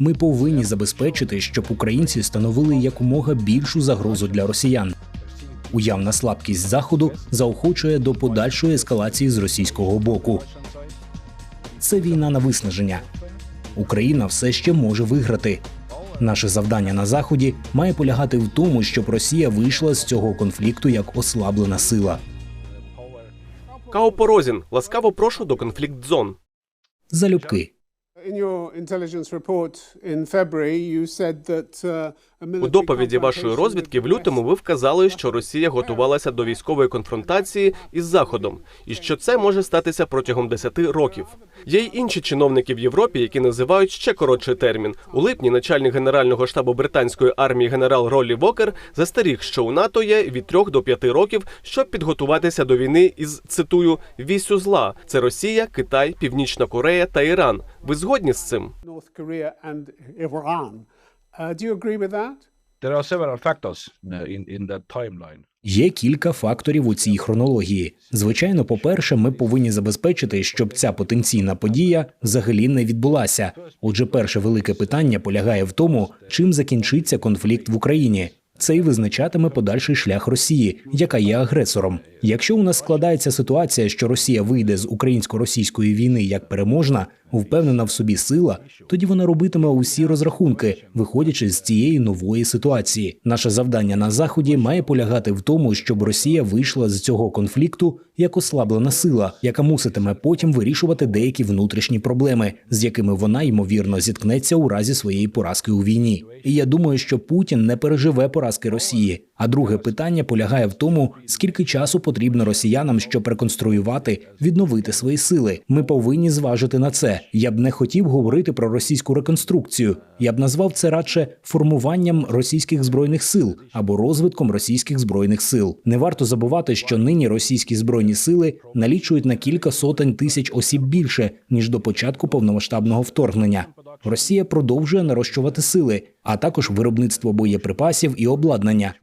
Ми повинні забезпечити, щоб українці становили якомога більшу загрозу для росіян. Уявна слабкість заходу заохочує до подальшої ескалації з російського боку. Це війна на виснаження. Україна все ще може виграти. Наше завдання на заході має полягати в тому, щоб Росія вийшла з цього конфлікту як ослаблена сила. Као Порозін, ласкаво прошу до конфлікт зон. Залюбки. In your intelligence report in February, you said that uh, У доповіді вашої розвідки в лютому ви вказали, що Росія готувалася до військової конфронтації із Заходом, і що це може статися протягом 10 років. Є й інші чиновники в Європі, які називають ще коротший термін. У липні начальник генерального штабу британської армії генерал Роллі Вокер застеріг, що у НАТО є від 3 до 5 років, щоб підготуватися до війни із цитую вісю зла. Це Росія, Китай, Північна Корея та Іран. Ви згодні з цим? Uh, do you agree with that? There are several factors uh, in, in that timeline. Є кілька факторів у цій хронології. Звичайно, по-перше, ми повинні забезпечити, щоб ця потенційна подія взагалі не відбулася. Отже, перше велике питання полягає в тому, чим закінчиться конфлікт в Україні. Це й визначатиме подальший шлях Росії, яка є агресором. Якщо у нас складається ситуація, що Росія вийде з українсько-російської війни як переможна, впевнена в собі сила, тоді вона робитиме усі розрахунки, виходячи з цієї нової ситуації. Наше завдання на заході має полягати в тому, щоб Росія вийшла з цього конфлікту як ослаблена сила, яка муситиме потім вирішувати деякі внутрішні проблеми, з якими вона ймовірно зіткнеться у разі своєї поразки у війні. І я думаю, що Путін не переживе поразки Росії. А друге питання полягає в тому, скільки часу потрібно росіянам, щоб реконструювати, відновити свої сили. Ми повинні зважити на це. Я б не хотів говорити про російську реконструкцію. Я б назвав це радше формуванням російських збройних сил або розвитком російських збройних сил. Не варто забувати, що нині російські збройні сили налічують на кілька сотень тисяч осіб більше ніж до початку повномасштабного вторгнення. Росія продовжує нарощувати сили, а також виробництво боєприпасів і обладнання.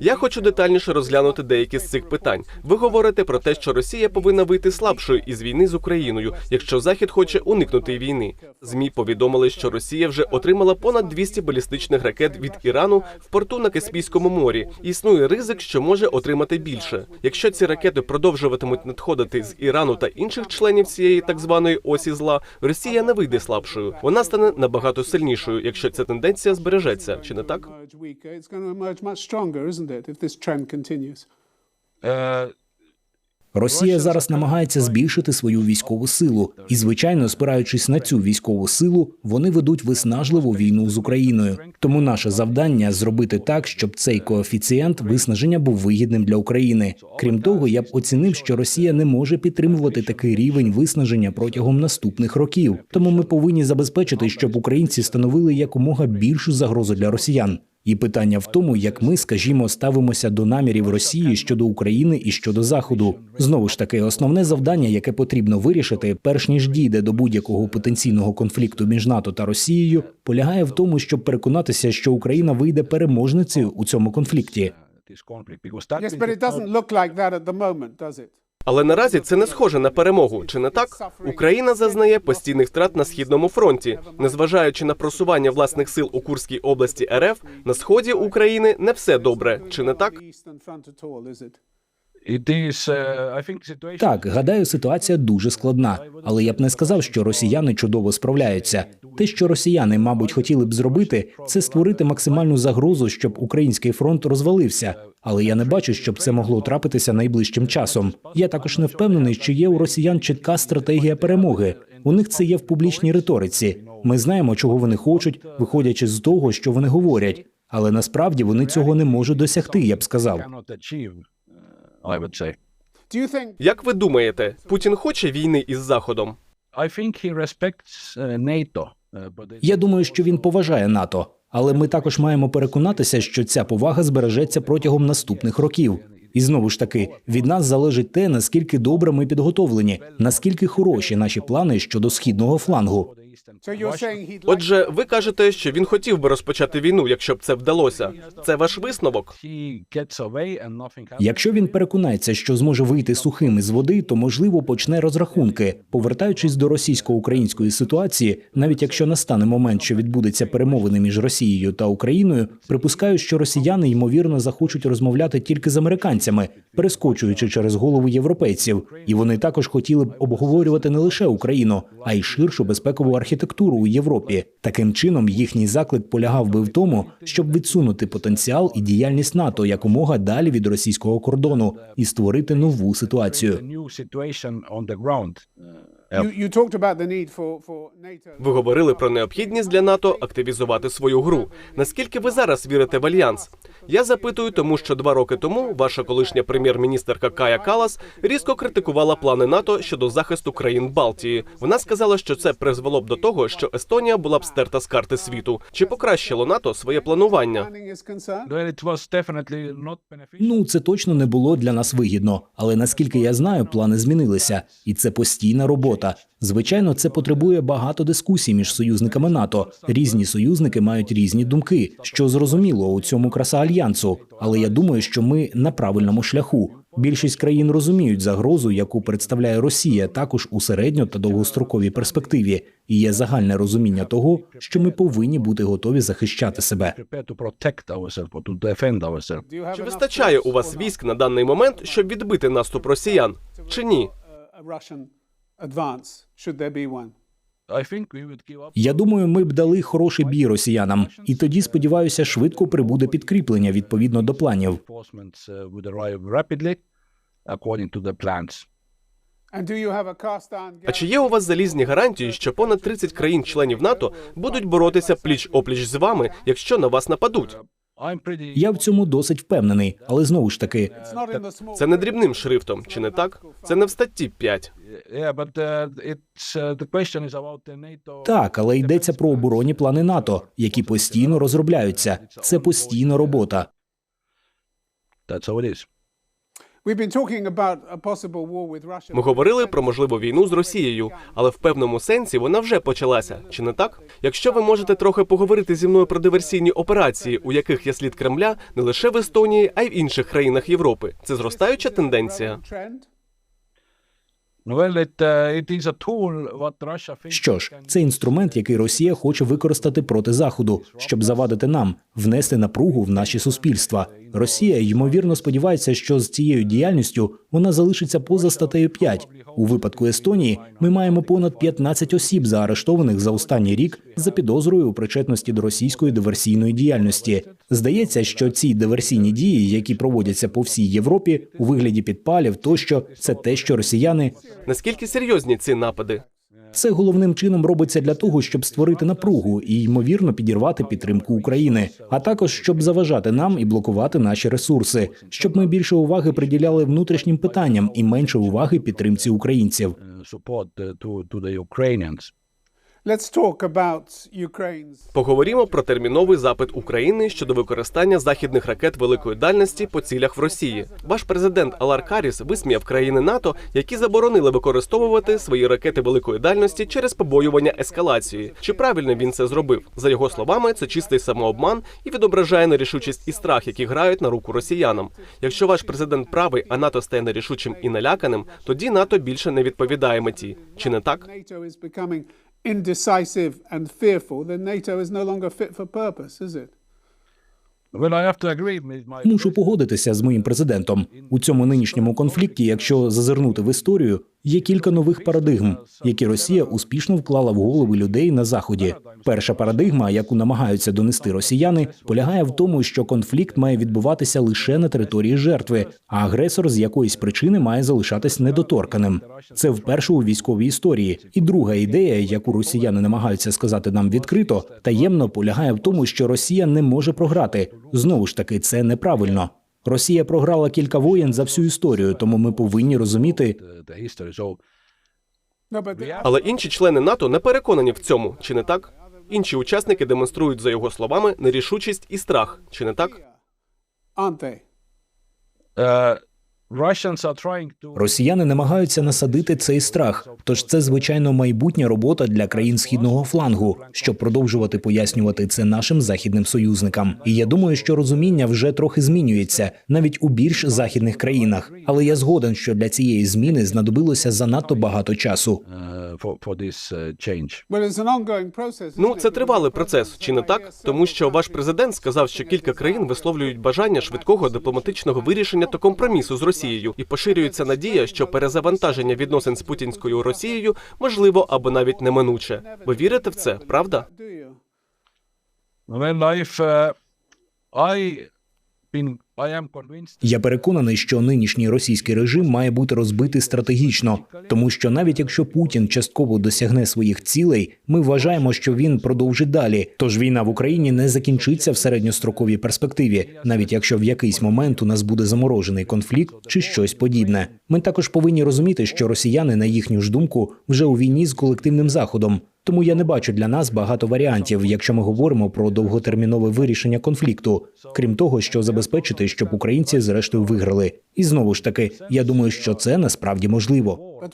Я хочу детальніше розглянути деякі з цих питань. Ви говорите про те, що Росія повинна вийти слабшою із війни з Україною, якщо Захід хоче уникнути війни. Змі повідомили, що Росія вже отримала понад 200 балістичних ракет від Ірану в порту на Каспійському морі. Існує ризик, що може отримати більше. Якщо ці ракети продовжуватимуть надходити з Ірану та інших членів цієї так званої осі зла, Росія не вийде слабшою. Вона стане набагато сильнішою, якщо ця тенденція збережеться. Чи не так? Росія зараз намагається збільшити свою військову силу, і звичайно, спираючись на цю військову силу, вони ведуть виснажливу війну з Україною. Тому наше завдання зробити так, щоб цей коефіцієнт виснаження був вигідним для України. Крім того, я б оцінив, що Росія не може підтримувати такий рівень виснаження протягом наступних років. Тому ми повинні забезпечити, щоб українці становили якомога більшу загрозу для росіян. І питання в тому, як ми, скажімо, ставимося до намірів Росії щодо України і щодо Заходу. Знову ж таки, основне завдання, яке потрібно вирішити, перш ніж дійде до будь-якого потенційного конфлікту між НАТО та Росією, полягає в тому, щоб переконатися, що Україна вийде переможницею у цьому конфлікті. Yes, but it doesn't look like that at the moment, does it? Але наразі це не схоже на перемогу, чи не так? Україна зазнає постійних втрат на східному фронті, незважаючи на просування власних сил у Курській області РФ, на сході України не все добре, чи не так? Так, гадаю, ситуація дуже складна, але я б не сказав, що росіяни чудово справляються. Те, що росіяни, мабуть, хотіли б зробити, це створити максимальну загрозу, щоб український фронт розвалився. Але я не бачу, щоб це могло трапитися найближчим часом. Я також не впевнений, чи є у росіян чітка стратегія перемоги. У них це є в публічній риториці. Ми знаємо, чого вони хочуть, виходячи з того, що вони говорять. Але насправді вони цього не можуть досягти. Я б сказав. Як ви думаєте, Путін хоче війни із Заходом? But it, Я думаю, що він поважає НАТО, але ми також маємо переконатися, що ця повага збережеться протягом наступних років. І знову ж таки, від нас залежить те, наскільки добре ми підготовлені, наскільки хороші наші плани щодо східного флангу. Отже, ви кажете, що він хотів би розпочати війну, якщо б це вдалося. Це ваш висновок? Якщо він переконається, що зможе вийти сухим із води, то можливо почне розрахунки. Повертаючись до російсько-української ситуації, навіть якщо настане момент, що відбудеться перемовини між Росією та Україною, припускаю, що росіяни ймовірно захочуть розмовляти тільки з американцями, перескочуючи через голову європейців. І вони також хотіли б обговорювати не лише Україну, а й ширшу безпекову архітектуру у Європі. Таким чином, їхній заклик полягав би в тому, щоб відсунути потенціал і діяльність НАТО якомога далі від російського кордону і створити нову ситуацію. Ви говорили про необхідність для НАТО активізувати свою гру. Наскільки ви зараз вірите в альянс? Я запитую, тому що два роки тому ваша колишня прем'єр-міністерка Кая Калас різко критикувала плани НАТО щодо захисту країн Балтії. Вона сказала, що це призвело б до того, що Естонія була б стерта з карти світу. Чи покращило НАТО своє планування? Planning is concerned. Well, it was definitely not beneficial. Ну це точно не було для нас вигідно, але наскільки я знаю, плани змінилися, і це постійна робота. Звичайно, це потребує багато дискусій між союзниками НАТО. Різні союзники мають різні думки, що зрозуміло у цьому краса альянсу. Але я думаю, що ми на правильному шляху. Більшість країн розуміють загрозу, яку представляє Росія, також у середньо та довгостроковій перспективі. І є загальне розуміння того, що ми повинні бути готові захищати себе. Чи вистачає у вас військ на даний момент, щоб відбити наступ росіян? Чи ні? Я думаю, ми б дали хороший бій росіянам, і тоді сподіваюся, швидко прибуде підкріплення відповідно до планів. Uh, А чи є у вас залізні гарантії, що понад 30 країн-членів НАТО будуть боротися пліч опліч з вами, якщо на вас нападуть? Я в цьому досить впевнений, але знову ж таки, Це не дрібним шрифтом, чи не так? Це не в статті 5. yeah, but uh, uh. Так, але йдеться про оборонні плани НАТО, які постійно розробляються. Це постійна робота. That's how it is. Ми говорили про можливу війну з Росією, але в певному сенсі вона вже почалася, чи не так? Якщо ви можете трохи поговорити зі мною про диверсійні операції, у яких є слід Кремля, не лише в Естонії, а й в інших країнах Європи, це зростаюча тенденція. Uh, Що ж, це інструмент, який Росія хоче використати проти заходу, щоб завадити нам, внести напругу в наші суспільства. Росія ймовірно сподівається, що з цією діяльністю вона залишиться поза статтею 5. У випадку Естонії ми маємо понад 15 осіб заарештованих за останній рік за підозрою у причетності до російської диверсійної діяльності. Здається, що ці диверсійні дії, які проводяться по всій Європі у вигляді підпалів, тощо це те, що росіяни Наскільки серйозні ці напади? Це головним чином робиться для того, щоб створити напругу і ймовірно підірвати підтримку України, а також щоб заважати нам і блокувати наші ресурси, щоб ми більше уваги приділяли внутрішнім питанням і менше уваги підтримці українців. Поговоримо про терміновий запит України щодо використання західних ракет великої дальності по цілях в Росії. Ваш президент Алар Каріс висміяв країни НАТО, які заборонили використовувати свої ракети великої дальності через побоювання ескалації. Чи правильно він це зробив? За його словами, це чистий самообман і відображає нерішучість і страх, які грають на руку росіянам. Якщо ваш президент правий, а НАТО стає нерішучим і наляканим, тоді НАТО більше не відповідає меті. Чи не так? Indecisive and fearful, then NATO is no longer fit for purpose, is it? Well, I have to agree with my Мушу погодитися з моїм президентом у цьому нинішньому конфлікті. Якщо зазирнути в історію, є кілька нових парадигм, які Росія успішно вклала в голови людей на заході. Перша парадигма, яку намагаються донести росіяни, полягає в тому, що конфлікт має відбуватися лише на території жертви, а агресор з якоїсь причини має залишатись недоторканим. Це вперше у військовій історії. І друга ідея, яку росіяни намагаються сказати нам відкрито, таємно полягає в тому, що Росія не може програти. Знову ж таки, це неправильно. Росія програла кілька воєн за всю історію, тому ми повинні розуміти, Але інші члени НАТО не переконані в цьому, чи не так? Інші учасники демонструють за його словами нерішучість і страх, чи не так? Росіяни намагаються насадити цей страх. Тож це звичайно майбутня робота для країн східного флангу, щоб продовжувати пояснювати це нашим західним союзникам. І я думаю, що розуміння вже трохи змінюється навіть у більш західних країнах. Але я згоден, що для цієї зміни знадобилося занадто багато часу. Uh, for for this change. Well, it's an ongoing process. Ну, це тривалий процес, чи не так? Тому що ваш президент сказав, що кілька країн висловлюють бажання швидкого дипломатичного вирішення та компромісу з Росією, і поширюється надія, що перезавантаження відносин з путінською Росією можливо або навіть неминуче. Ви вірите в це, правда? I've uh, I been I am convinced. Я переконаний, що нинішній російський режим має бути розбитий стратегічно, тому що навіть якщо Путін частково досягне своїх цілей, ми вважаємо, що він продовжить далі. Тож війна в Україні не закінчиться в середньостроковій перспективі, навіть якщо в якийсь момент у нас буде заморожений конфлікт чи щось подібне. Ми також повинні розуміти, що росіяни, на їхню ж думку, вже у війні з колективним заходом. Тому я не бачу для нас багато варіантів, якщо ми говоримо про довготермінове вирішення конфлікту, крім того, що забезпечити, щоб українці зрештою виграли. І знову ж таки, я думаю, що це насправді можливо. A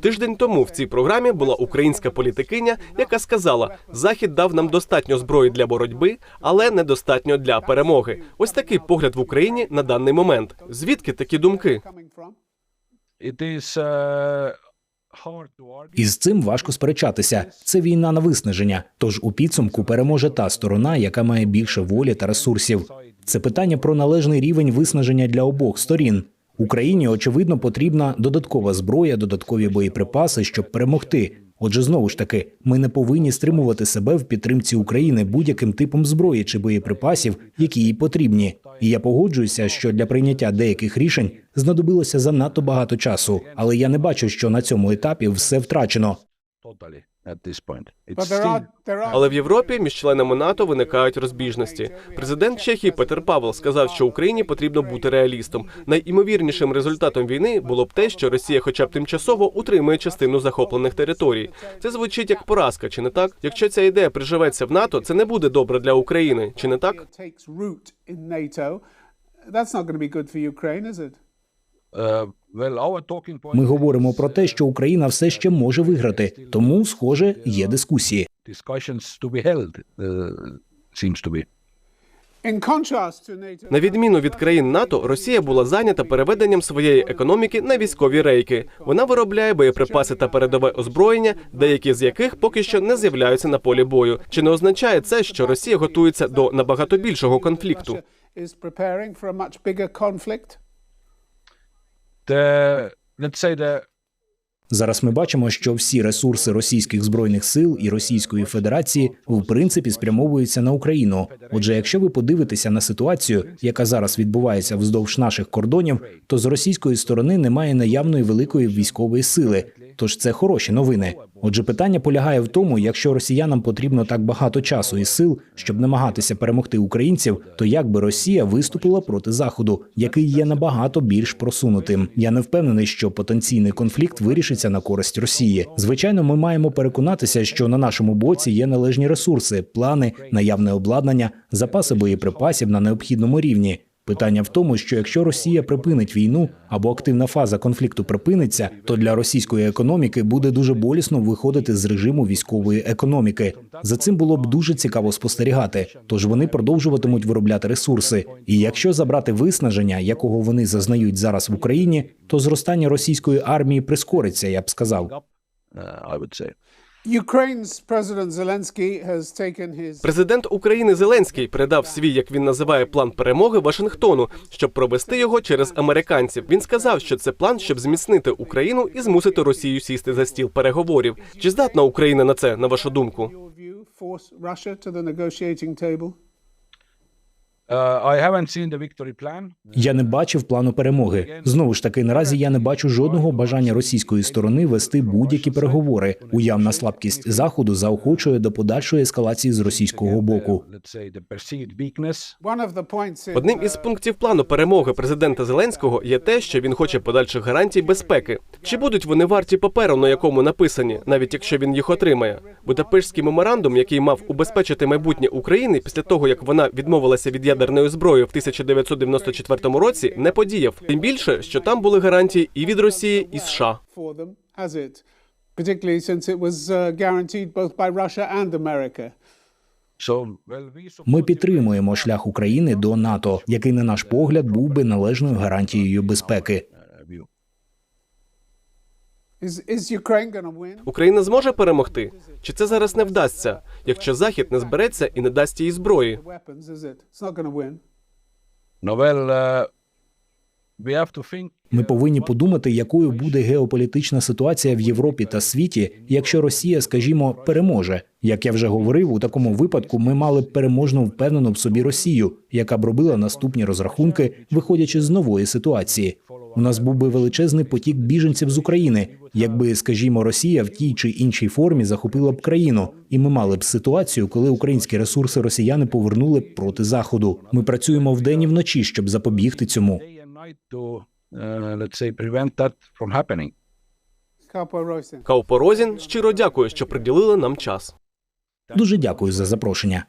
Тиждень тому в цій програмі була українська політикиня, яка сказала: Захід дав нам достатньо зброї для боротьби, але недостатньо для перемоги. Ось такий погляд в Україні на даний момент. Звідки такі думки? І з цим важко сперечатися. Це війна на виснаження. Тож у підсумку переможе та сторона, яка має більше волі та ресурсів. Це питання про належний рівень виснаження для обох сторін. Україні очевидно потрібна додаткова зброя, додаткові боєприпаси, щоб перемогти. Отже, знову ж таки, ми не повинні стримувати себе в підтримці України будь-яким типом зброї чи боєприпасів, які їй потрібні. І я погоджуюся, що для прийняття деяких рішень знадобилося занадто багато часу, але я не бачу, що на цьому етапі все втрачено. Totally at this point. It's But there still are there are Але в Європі між членами НАТО виникають розбіжності. Президент Чехії Петер Павел сказав, що Україні потрібно бути реалістом. Найімовірнішим результатом війни було б те, що Росія, хоча б тимчасово, утримує частину захоплених територій. Це звучить як поразка, чи не так? Якщо ця ідея приживеться в НАТО, це не буде добре для України, чи не так? Ми говоримо про те, що Україна все ще може виграти, тому, схоже, є дискусії. NATO, На відміну від країн НАТО, Росія була зайнята переведенням своєї економіки на військові рейки. Вона виробляє боєприпаси та передове озброєння, деякі з яких поки що не з'являються на полі бою. Чи не означає це, що Росія готується до набагато більшого конфлікту? The let's say the Зараз ми бачимо, що всі ресурси російських збройних сил і Російської Федерації в принципі спрямовуються на Україну. Отже, якщо ви подивитеся на ситуацію, яка зараз відбувається вздовж наших кордонів, то з російської сторони немає наявної великої військової сили. Тож це хороші новини. Отже, питання полягає в тому, якщо росіянам потрібно так багато часу і сил, щоб намагатися перемогти українців, то як би Росія виступила проти заходу, який є набагато більш просунутим. Я не впевнений, що потенційний конфлікт вирішиться на користь Росії. Звичайно, ми маємо переконатися, що на нашому боці є належні ресурси, плани, наявне обладнання, запаси боєприпасів на необхідному рівні. Питання в тому, що якщо Росія припинить війну або активна фаза конфлікту припиниться, то для російської економіки буде дуже болісно виходити з режиму військової економіки. За цим було б дуже цікаво спостерігати. Тож вони продовжуватимуть виробляти ресурси. І якщо забрати виснаження, якого вони зазнають зараз в Україні, то зростання російської армії прискориться, я б сказав. Президент України Зеленський передав свій, як він називає, план перемоги Вашингтону, щоб провести його через американців. Він сказав, що це план, щоб зміцнити Україну і змусити Росію сісти за стіл переговорів. Чи здатна Україна на це, на вашу думку? Я не бачив плану перемоги. Знову ж таки, наразі я не бачу жодного бажання російської сторони вести будь-які переговори. Уявна слабкість заходу заохочує до подальшої ескалації з російського боку. Одним із пунктів плану перемоги президента Зеленського є те, що він хоче подальших гарантій безпеки. Чи будуть вони варті паперу, на якому написані, навіть якщо він їх отримає? Будапештський меморандум, який мав убезпечити майбутнє України після того, як вона відмовилася від ядерною зброєю в 1994 році не подіяв. Тим більше, що там були гарантії і від Росії, і США. Uh, Ми підтримуємо шлях України до НАТО, який, на наш погляд, був би належною гарантією безпеки. Україна зможе перемогти? Чи це зараз не вдасться, якщо Захід не збереться і не дасть їй зброї? To think. Ми повинні подумати, якою буде геополітична ситуація в Європі та світі, якщо Росія, скажімо, переможе. Як я вже говорив, у такому випадку ми мали б переможно впевнену в собі Росію, яка б робила наступні розрахунки, виходячи з нової ситуації. У нас був би величезний потік біженців з України, якби, скажімо, Росія в тій чи іншій формі захопила б країну, і ми мали б ситуацію, коли українські ресурси росіяни повернули б проти заходу. Ми працюємо вдень і вночі, щоб запобігти цьому. Каупорозін щиро дякую, що приділили нам час. Дуже дякую за запрошення.